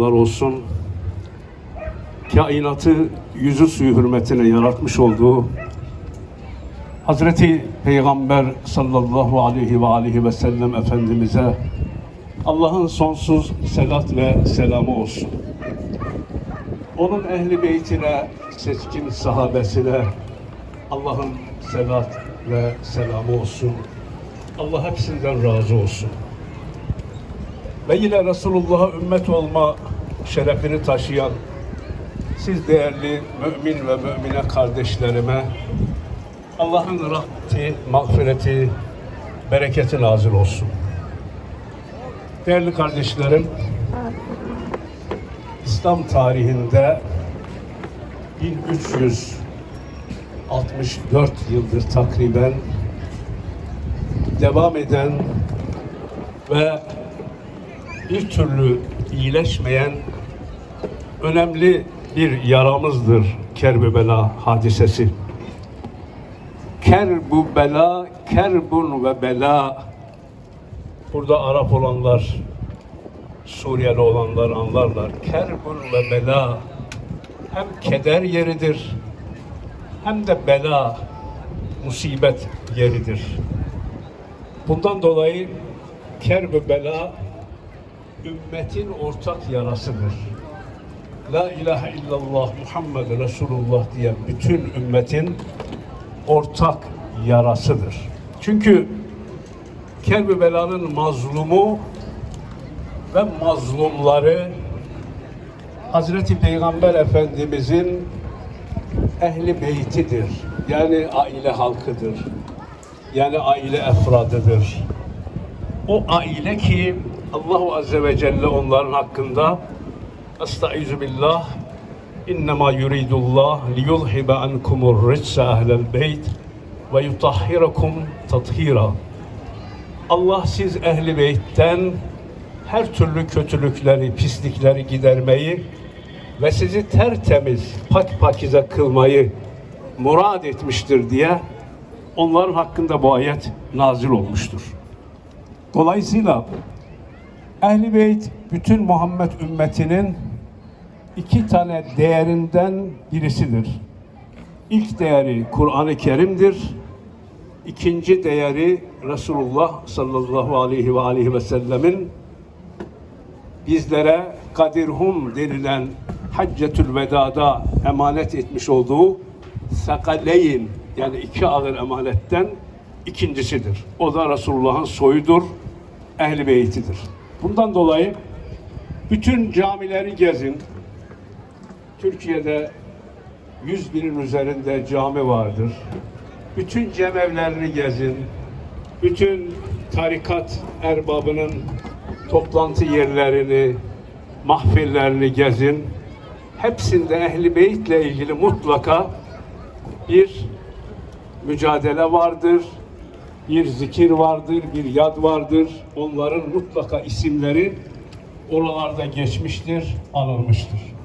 selamlar olsun. Kainatı yüzü suyu hürmetine yaratmış olduğu Hazreti Peygamber sallallahu aleyhi ve aleyhi ve sellem Efendimiz'e Allah'ın sonsuz selat ve selamı olsun. Onun ehli beytine, seçkin sahabesine Allah'ın selat ve selamı olsun. Allah hepsinden razı olsun. Ve yine Resulullah'a ümmet olma şerefini taşıyan siz değerli mümin ve mümine kardeşlerime Allah'ın rahmeti, mağfireti, bereketi nazil olsun. Değerli kardeşlerim, İslam tarihinde 1364 yıldır takriben devam eden ve bir türlü iyileşmeyen önemli bir yaramızdır Kerbela hadisesi. Kerbu bela, kerbun ve bela. Burada Arap olanlar, Suriyeli olanlar anlarlar. Kerbun ve bela hem keder yeridir hem de bela, musibet yeridir. Bundan dolayı kerb bela ümmetin ortak yarasıdır. La ilahe illallah Muhammed Resulullah diye bütün ümmetin ortak yarasıdır. Çünkü kerb belanın mazlumu ve mazlumları Hazreti Peygamber Efendimizin ehli beytidir. Yani aile halkıdır. Yani aile efradıdır. O aile ki Allahu Azze ve Celle onların hakkında Estaizu billah İnnemâ yuridullah liyulhibe ankumur ritse ehlel beyt ve yutahhirakum tathira Allah siz ehli beytten her türlü kötülükleri, pislikleri gidermeyi ve sizi tertemiz, pak pakize kılmayı murad etmiştir diye onların hakkında bu ayet nazil olmuştur. Dolayısıyla Ehl-i Beyt bütün Muhammed ümmetinin iki tane değerinden birisidir. İlk değeri Kur'an-ı Kerim'dir. İkinci değeri Resulullah sallallahu aleyhi ve aleyhi ve sellemin bizlere Kadirhum denilen Haccetül Veda'da emanet etmiş olduğu sakaleyn yani iki ağır emanetten ikincisidir. O da Resulullah'ın soyudur, ehli beytidir. Bundan dolayı bütün camileri gezin. Türkiye'de 100 binin üzerinde cami vardır. Bütün cemevlerini gezin. Bütün tarikat erbabının toplantı yerlerini, mahfillerini gezin. Hepsinde ehli beytle ilgili mutlaka bir mücadele vardır, bir zikir vardır, bir yad vardır. Onların mutlaka isimleri oralarda geçmiştir, alınmıştır.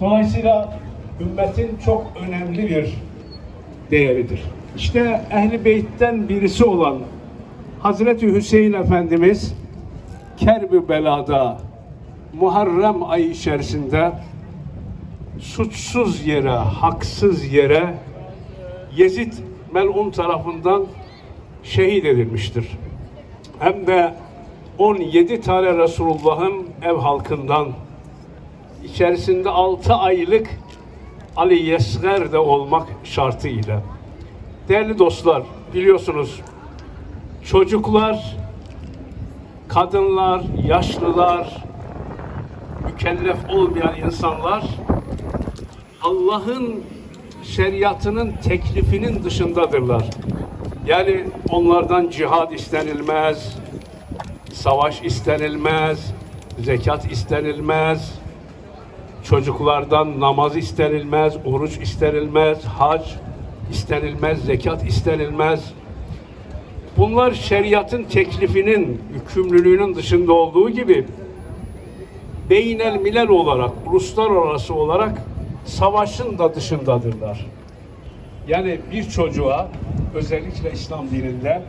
Dolayısıyla ümmetin çok önemli bir değeridir. İşte Ehli Beyt'ten birisi olan Hazreti Hüseyin Efendimiz Kerbi Bela'da Muharrem ayı içerisinde suçsuz yere, haksız yere Yezid melun tarafından şehit edilmiştir. Hem de 17 tane Resulullah'ın ev halkından içerisinde 6 aylık Ali Yesger de olmak şartıyla. Değerli dostlar, biliyorsunuz çocuklar, kadınlar, yaşlılar, mükellef olmayan insanlar Allah'ın şeriatının teklifinin dışındadırlar. Yani onlardan cihad istenilmez, savaş istenilmez, zekat istenilmez, çocuklardan namaz istenilmez, oruç istenilmez, hac istenilmez, zekat istenilmez. Bunlar şeriatın teklifinin, yükümlülüğünün dışında olduğu gibi beynel milel olarak, uluslararası olarak savaşın da dışındadırlar. Yani bir çocuğa özellikle İslam dininde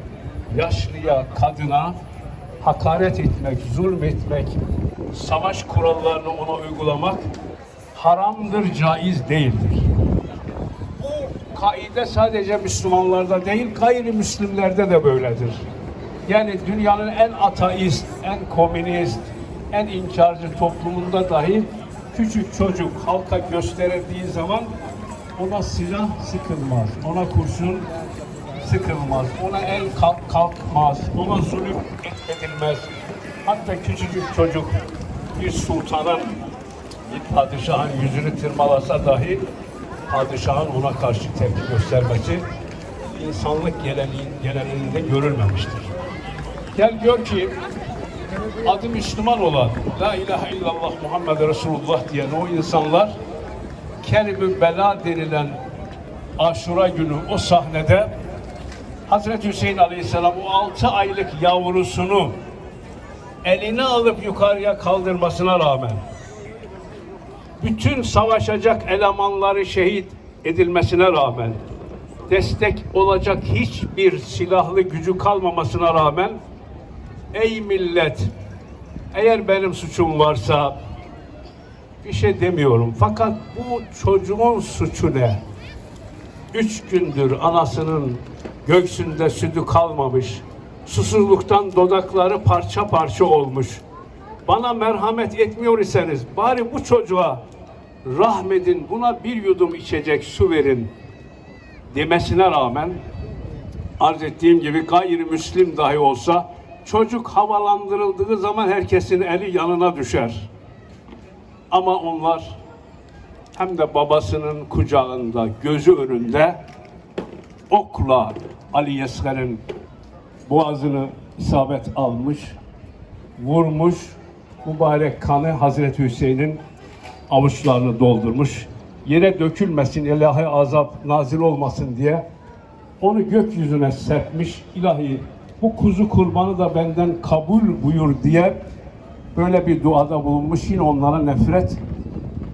yaşlıya, kadına hakaret etmek, zulmetmek, savaş kurallarını ona uygulamak haramdır, caiz değildir. Bu kaide sadece Müslümanlarda değil, gayrimüslimlerde de böyledir. Yani dünyanın en ateist, en komünist, en inkarcı toplumunda dahi küçük çocuk halka gösterildiği zaman ona silah sıkılmaz, ona kurşun sıkılmaz, ona el kalk kalkmaz, ona zulüm etmedilmez. Hatta küçücük çocuk bir sultanın, padişahın yüzünü tırmalasa dahi padişahın ona karşı tepki göstermesi insanlık geleneğin, geleneğinde görülmemiştir. Gel gör ki adı Müslüman olan La ilahe illallah Muhammed Resulullah diyen o insanlar kelime bela denilen aşura günü o sahnede Hazreti Hüseyin Aleyhisselam o altı aylık yavrusunu eline alıp yukarıya kaldırmasına rağmen bütün savaşacak elemanları şehit edilmesine rağmen destek olacak hiçbir silahlı gücü kalmamasına rağmen ey millet eğer benim suçum varsa bir şey demiyorum. Fakat bu çocuğun suçu ne? Üç gündür anasının göğsünde sütü kalmamış. Susuzluktan dodakları parça parça olmuş. Bana merhamet etmiyor iseniz bari bu çocuğa rahmedin buna bir yudum içecek su verin demesine rağmen arz ettiğim gibi gayrimüslim dahi olsa çocuk havalandırıldığı zaman herkesin eli yanına düşer. Ama onlar hem de babasının kucağında, gözü önünde okla Ali Yesker'in boğazını isabet almış, vurmuş, mübarek kanı Hazreti Hüseyin'in avuçlarını doldurmuş. Yere dökülmesin, ilahi azap nazil olmasın diye onu gökyüzüne serpmiş. İlahi bu kuzu kurbanı da benden kabul buyur diye böyle bir duada bulunmuş. Yine onlara nefret,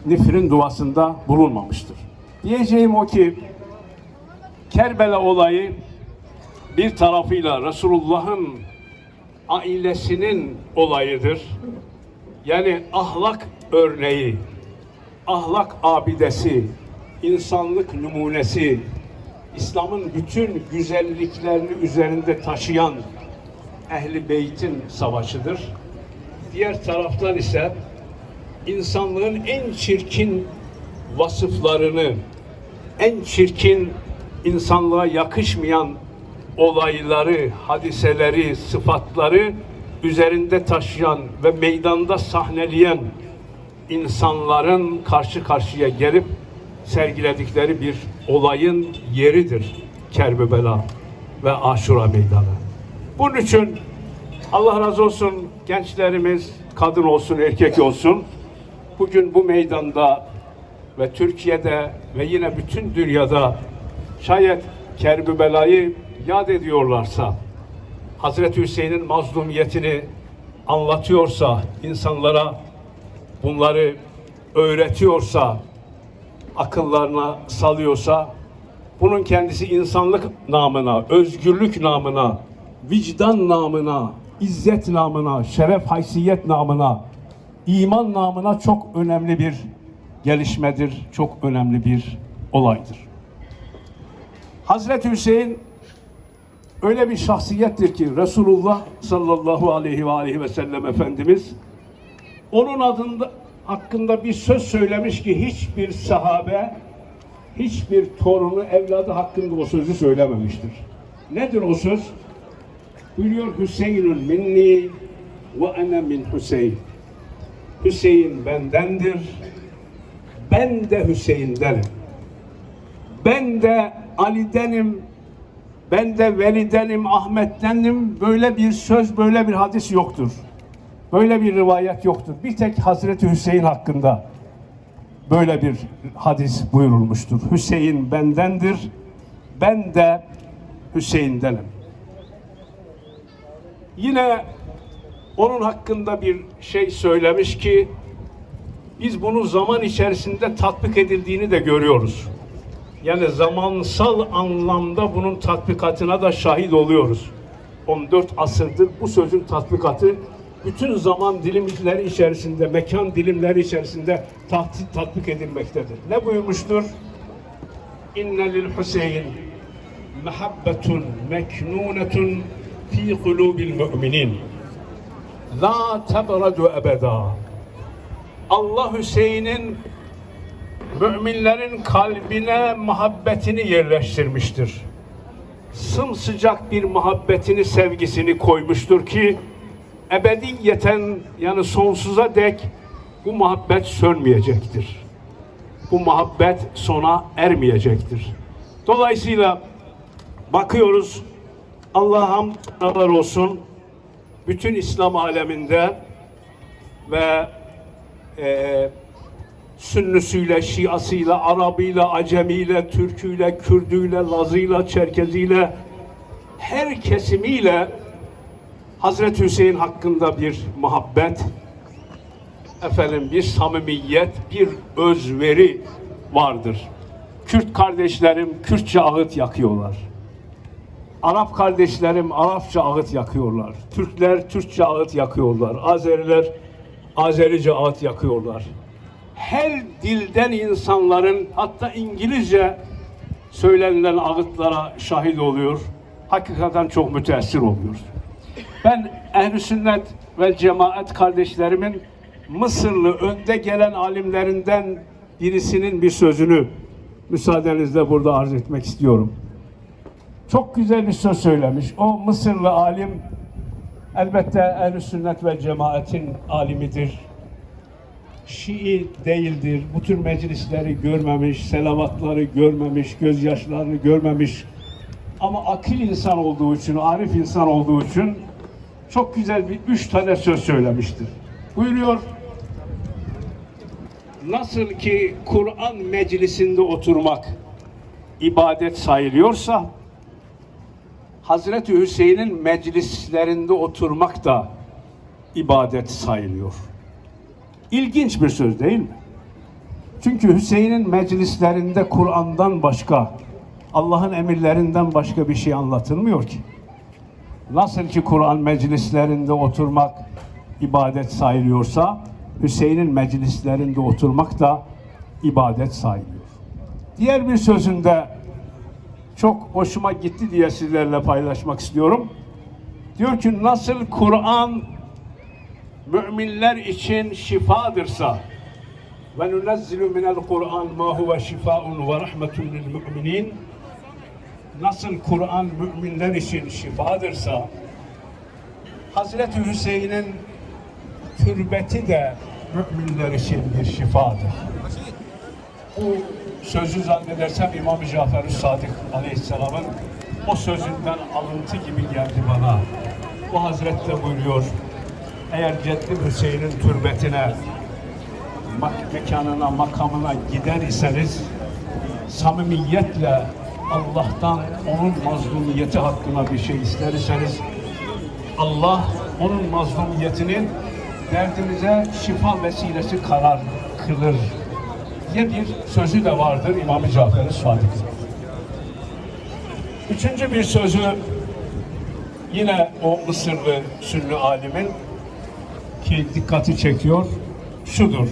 nifrin duasında bulunmamıştır. Diyeceğim o ki Kerbela olayı bir tarafıyla Resulullah'ın ailesinin olayıdır. Yani ahlak örneği, ahlak abidesi, insanlık numunesi, İslam'ın bütün güzelliklerini üzerinde taşıyan Ehli Beyt'in savaşıdır. Diğer taraftan ise insanlığın en çirkin vasıflarını, en çirkin insanlığa yakışmayan olayları, hadiseleri, sıfatları üzerinde taşıyan ve meydanda sahneleyen insanların karşı karşıya gelip sergiledikleri bir olayın yeridir Kerbela ve Aşura Meydanı. Bunun için Allah razı olsun gençlerimiz kadın olsun erkek olsun bugün bu meydanda ve Türkiye'de ve yine bütün dünyada şayet Kerbela'yı yad ediyorlarsa Hazreti Hüseyin'in mazlumiyetini anlatıyorsa insanlara bunları öğretiyorsa akıllarına salıyorsa bunun kendisi insanlık namına, özgürlük namına, vicdan namına, izzet namına, şeref haysiyet namına, iman namına çok önemli bir gelişmedir, çok önemli bir olaydır. Hazreti Hüseyin öyle bir şahsiyettir ki Resulullah sallallahu aleyhi ve aleyhi ve sellem Efendimiz onun adında hakkında bir söz söylemiş ki hiçbir sahabe hiçbir torunu evladı hakkında o sözü söylememiştir. Nedir o söz? Buyuruyor Hüseyin'ün minni ve ene min Hüseyin. Hüseyin bendendir. Ben de Hüseyin'denim. Ben de Ali'denim. Ben de Veli'denim, Ahmet'tenim. Böyle bir söz, böyle bir hadis yoktur. Böyle bir rivayet yoktur. Bir tek Hazreti Hüseyin hakkında böyle bir hadis buyurulmuştur. Hüseyin bendendir, ben de Hüseyin'denim. Yine onun hakkında bir şey söylemiş ki biz bunu zaman içerisinde tatbik edildiğini de görüyoruz. Yani zamansal anlamda bunun tatbikatına da şahit oluyoruz. 14 asırdır bu sözün tatbikatı bütün zaman dilimleri içerisinde, mekan dilimleri içerisinde tat- tatbik edilmektedir. Ne buyurmuştur? İnne lil Hüseyin mehabbetun meknunetun fi kulubil müminin. La tebradu ebeda. Allah Hüseyin'in müminlerin kalbine muhabbetini yerleştirmiştir. Sımsıcak bir muhabbetini, sevgisini koymuştur ki ebediyeten yani sonsuza dek bu muhabbet sönmeyecektir. Bu muhabbet sona ermeyecektir. Dolayısıyla bakıyoruz Allah'a hamdlar olsun bütün İslam aleminde ve eee Sünnüsüyle, Şiasıyla, Arabıyla, Acemiyle, Türküyle, Kürdüyle, Lazıyla, Çerkeziyle her kesimiyle Hazreti Hüseyin hakkında bir muhabbet, efendim bir samimiyet, bir özveri vardır. Kürt kardeşlerim Kürtçe ağıt yakıyorlar. Arap kardeşlerim Arapça ağıt yakıyorlar. Türkler Türkçe ağıt yakıyorlar. Azeriler Azerice ağıt yakıyorlar. Her dilden insanların hatta İngilizce söylenilen ağıtlara şahit oluyor. Hakikaten çok müteessir oluyoruz. Ben ehl sünnet ve cemaat kardeşlerimin Mısırlı önde gelen alimlerinden birisinin bir sözünü müsaadenizle burada arz etmek istiyorum. Çok güzel bir söz söylemiş. O Mısırlı alim elbette ehl sünnet ve cemaatin alimidir. Şii değildir. Bu tür meclisleri görmemiş, selavatları görmemiş, gözyaşlarını görmemiş. Ama akil insan olduğu için, arif insan olduğu için çok güzel bir üç tane söz söylemiştir. Buyuruyor, nasıl ki Kur'an meclisinde oturmak ibadet sayılıyorsa, Hazreti Hüseyin'in meclislerinde oturmak da ibadet sayılıyor. İlginç bir söz değil mi? Çünkü Hüseyin'in meclislerinde Kur'an'dan başka, Allah'ın emirlerinden başka bir şey anlatılmıyor ki. Nasıl ki Kur'an meclislerinde oturmak ibadet sayılıyorsa, Hüseyin'in meclislerinde oturmak da ibadet sayılıyor. Diğer bir sözünde çok hoşuma gitti diye sizlerle paylaşmak istiyorum. Diyor ki nasıl Kur'an müminler için şifadırsa ve nunezzilu minel Kur'an ma huve şifaun ve rahmetun lil müminin nasıl Kur'an müminler için şifadırsa Hazreti Hüseyin'in türbeti de müminler için bir şifadır. Bu sözü zannedersem İmam-ı Cafer-i Sadık Aleyhisselam'ın o sözünden alıntı gibi geldi bana. Bu Hazret de buyuruyor, eğer Ceddim Hüseyin'in türbetine, mekanına, makamına gider iseniz, samimiyetle Allah'tan onun mazlumiyeti hakkında bir şey ister iseniz, Allah onun mazlumiyetinin derdimize şifa vesilesi karar kılır diye bir sözü de vardır İmam-ı Cafer-i Sadık. Üçüncü bir sözü yine o Mısırlı Sünni alimin ki dikkati çekiyor şudur.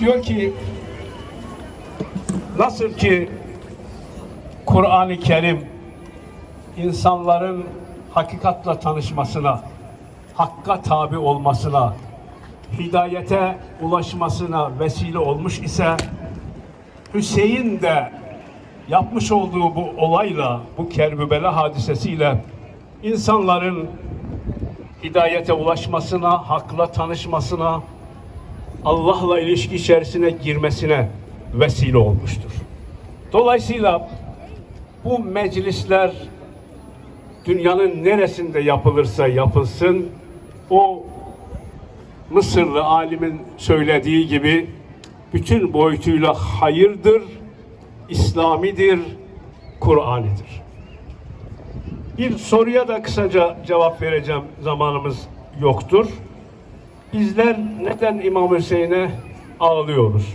Diyor ki nasıl ki Kur'an-ı Kerim insanların hakikatla tanışmasına, hakka tabi olmasına, hidayete ulaşmasına vesile olmuş ise Hüseyin de yapmış olduğu bu olayla, bu Kerbela hadisesiyle insanların hidayete ulaşmasına, hakla tanışmasına, Allah'la ilişki içerisine girmesine vesile olmuştur. Dolayısıyla bu meclisler dünyanın neresinde yapılırsa yapılsın o Mısırlı alimin söylediği gibi bütün boyutuyla hayırdır, İslamidir, Kur'anidir. Bir soruya da kısaca cevap vereceğim zamanımız yoktur. Bizler neden İmam Hüseyin'e ağlıyoruz?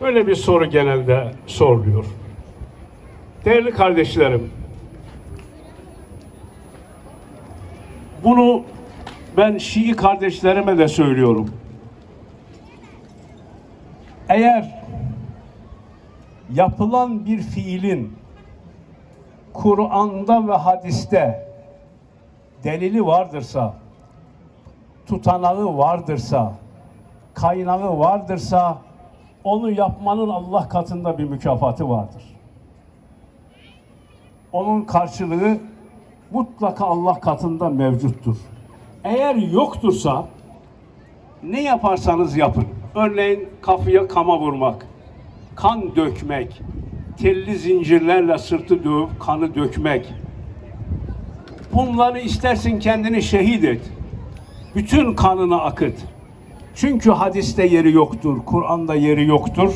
Böyle bir soru genelde soruluyor. Değerli kardeşlerim, bunu ben Şii kardeşlerime de söylüyorum. Eğer yapılan bir fiilin Kur'an'da ve hadiste delili vardırsa, tutanağı vardırsa, kaynağı vardırsa onu yapmanın Allah katında bir mükafatı vardır. Onun karşılığı mutlaka Allah katında mevcuttur. Eğer yoktursa ne yaparsanız yapın. Örneğin kafaya kama vurmak, kan dökmek, telli zincirlerle sırtı dövüp kanı dökmek. Bunları istersin kendini şehit et. Bütün kanını akıt. Çünkü hadiste yeri yoktur, Kur'an'da yeri yoktur.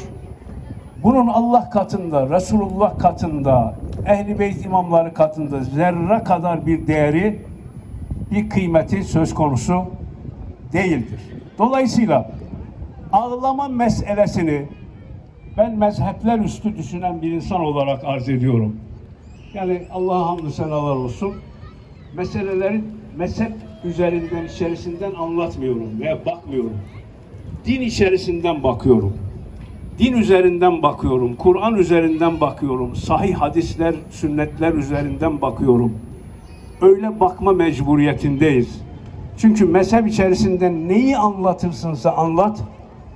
Bunun Allah katında, Resulullah katında, Ehl-i Beyt imamları katında zerre kadar bir değeri, bir kıymeti söz konusu değildir. Dolayısıyla ağlama meselesini ben mezhepler üstü düşünen bir insan olarak arz ediyorum. Yani Allah'a hamdü senalar olsun. Meselelerin mezhep üzerinden, içerisinden anlatmıyorum veya bakmıyorum. Din içerisinden bakıyorum. Din üzerinden bakıyorum, Kur'an üzerinden bakıyorum, sahih hadisler, sünnetler üzerinden bakıyorum. Öyle bakma mecburiyetindeyiz. Çünkü mezhep içerisinde neyi anlatırsınsa anlat,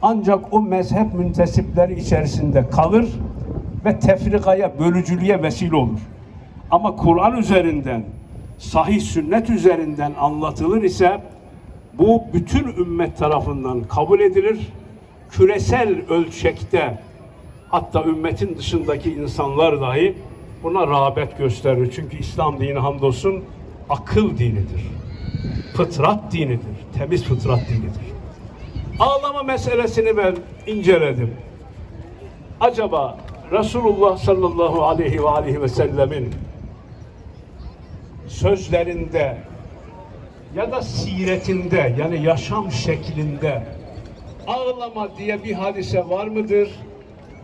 ancak o mezhep müntesipleri içerisinde kalır ve tefrikaya, bölücülüğe vesile olur. Ama Kur'an üzerinden, sahih sünnet üzerinden anlatılır ise bu bütün ümmet tarafından kabul edilir. Küresel ölçekte hatta ümmetin dışındaki insanlar dahi buna rağbet gösterir. Çünkü İslam dini hamdolsun akıl dinidir. Fıtrat dinidir. Temiz fıtrat dinidir. Ağlama meselesini ben inceledim. Acaba Resulullah sallallahu aleyhi ve aleyhi ve sellemin sözlerinde ya da siretinde yani yaşam şeklinde ağlama diye bir hadise var mıdır?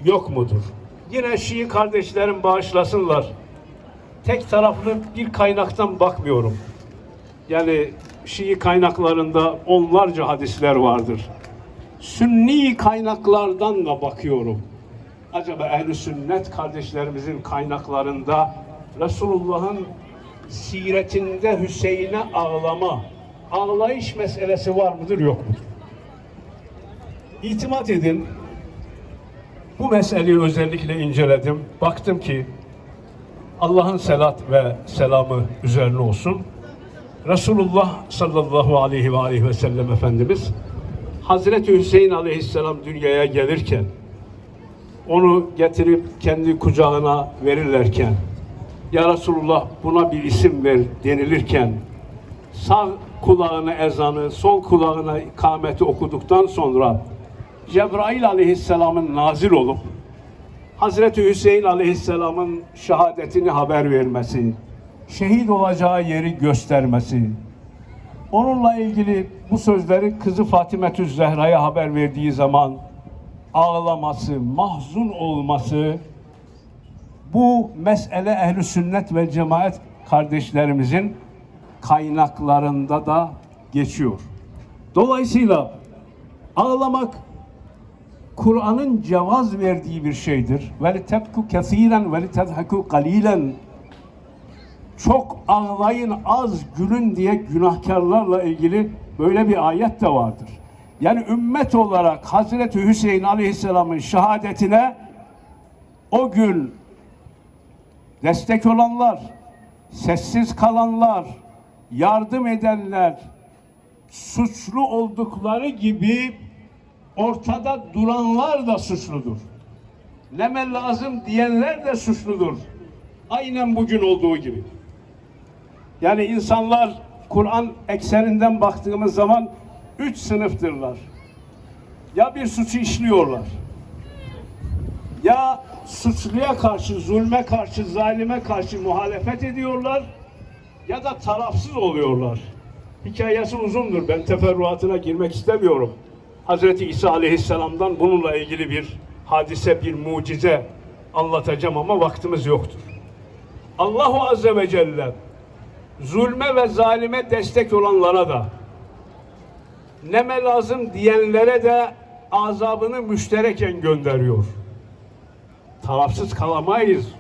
Yok mudur? Yine Şii kardeşlerim bağışlasınlar. Tek taraflı bir kaynaktan bakmıyorum. Yani Şii kaynaklarında onlarca hadisler vardır. Sünni kaynaklardan da bakıyorum. Acaba ehli sünnet kardeşlerimizin kaynaklarında Resulullah'ın siretinde Hüseyin'e ağlama, ağlayış meselesi var mıdır yok mudur? İtimat edin. Bu meseleyi özellikle inceledim. Baktım ki Allah'ın selat ve selamı üzerine olsun. Resulullah sallallahu aleyhi ve aleyhi ve sellem Efendimiz Hazreti Hüseyin aleyhisselam dünyaya gelirken onu getirip kendi kucağına verirlerken Ya Resulullah buna bir isim ver denilirken sağ kulağına ezanı, sol kulağına ikameti okuduktan sonra Cebrail aleyhisselamın nazil olup Hazreti Hüseyin aleyhisselamın şehadetini haber vermesi, şehit olacağı yeri göstermesi, onunla ilgili bu sözleri kızı Fatimetü Zehra'ya haber verdiği zaman ağlaması, mahzun olması, bu mesele ehli sünnet ve cemaat kardeşlerimizin kaynaklarında da geçiyor. Dolayısıyla ağlamak Kur'an'ın cevaz verdiği bir şeydir. Ve tebku kesiren ve li tezhaku kalilen. Çok ağlayın az gülün diye günahkarlarla ilgili böyle bir ayet de vardır. Yani ümmet olarak Hazreti Hüseyin Aleyhisselam'ın şehadetine o gün destek olanlar, sessiz kalanlar, yardım edenler, suçlu oldukları gibi ortada duranlar da suçludur. Neme lazım diyenler de suçludur. Aynen bugün olduğu gibi. Yani insanlar Kur'an ekseninden baktığımız zaman üç sınıftırlar. Ya bir suçu işliyorlar. Ya suçluya karşı, zulme karşı, zalime karşı muhalefet ediyorlar ya da tarafsız oluyorlar. Hikayesi uzundur. Ben teferruatına girmek istemiyorum. Hazreti İsa Aleyhisselam'dan bununla ilgili bir hadise, bir mucize anlatacağım ama vaktimiz yoktur. Allahu Azze ve Celle zulme ve zalime destek olanlara da neme lazım diyenlere de azabını müştereken gönderiyor. Tarafsız kalamayız.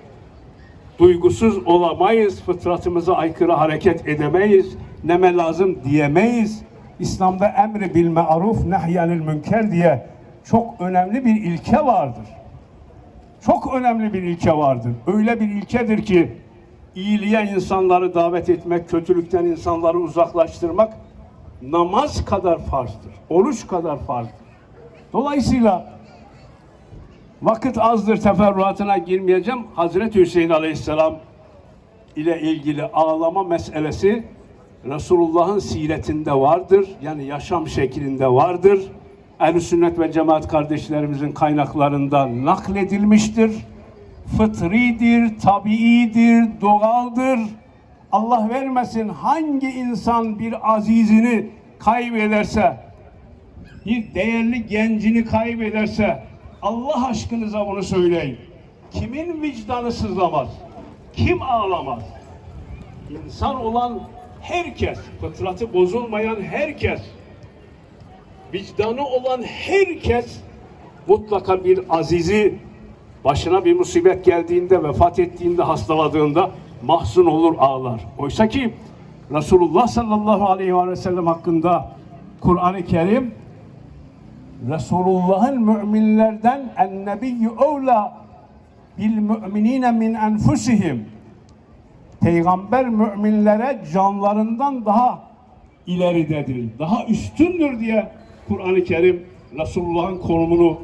Duygusuz olamayız. Fıtratımıza aykırı hareket edemeyiz. Neme lazım diyemeyiz. İslam'da emri bil maruf nehyanil münker diye çok önemli bir ilke vardır. Çok önemli bir ilke vardır. Öyle bir ilkedir ki iyiliğe insanları davet etmek, kötülükten insanları uzaklaştırmak namaz kadar farzdır. Oruç kadar farzdır. Dolayısıyla vakit azdır teferruatına girmeyeceğim. Hazreti Hüseyin Aleyhisselam ile ilgili ağlama meselesi Resulullah'ın siretinde vardır. Yani yaşam şeklinde vardır. Ehl-i sünnet ve cemaat kardeşlerimizin kaynaklarında nakledilmiştir. Fıtridir, tabiidir, doğaldır. Allah vermesin hangi insan bir azizini kaybederse, bir değerli gencini kaybederse Allah aşkınıza bunu söyleyin. Kimin vicdanı sızlamaz? Kim ağlamaz? İnsan olan herkes, fıtratı bozulmayan herkes, vicdanı olan herkes mutlaka bir azizi başına bir musibet geldiğinde, vefat ettiğinde, hastaladığında mahzun olur ağlar. Oysa ki Resulullah sallallahu aleyhi ve sellem hakkında Kur'an-ı Kerim Resulullah'ın müminlerden en nebiyyü evla bil müminine min enfusihim Peygamber müminlere canlarından daha ileridedir, daha üstündür diye Kur'an-ı Kerim Resulullah'ın konumunu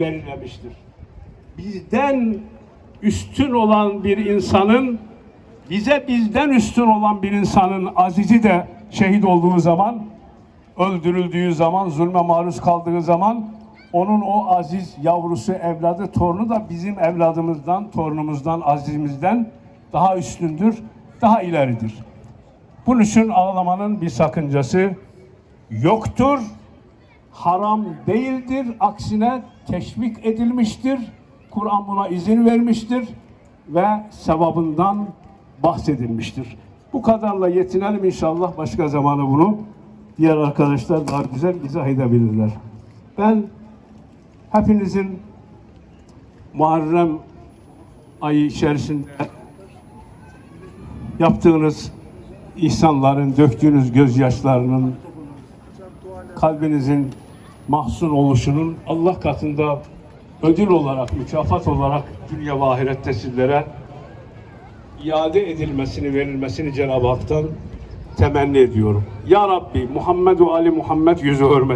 belirlemiştir. Bizden üstün olan bir insanın bize bizden üstün olan bir insanın azizi de şehit olduğu zaman öldürüldüğü zaman, zulme maruz kaldığı zaman onun o aziz yavrusu, evladı, torunu da bizim evladımızdan, torunumuzdan, azizimizden daha üstündür, daha ileridir. Bunun için ağlamanın bir sakıncası yoktur. Haram değildir. Aksine teşvik edilmiştir. Kur'an buna izin vermiştir ve sevabından bahsedilmiştir. Bu kadarla yetinelim inşallah. Başka zamanı bunu diğer arkadaşlar daha güzel izah edebilirler. Ben hepinizin Muharrem ayı içerisinde yaptığınız ihsanların, döktüğünüz gözyaşlarının, kalbinizin mahzun oluşunun Allah katında ödül olarak, mükafat olarak dünya ve ahirette sizlere iade edilmesini, verilmesini Cenab-ı Hak'tan temenni ediyorum. Ya Rabbi Muhammed ve Ali Muhammed yüzü hürmet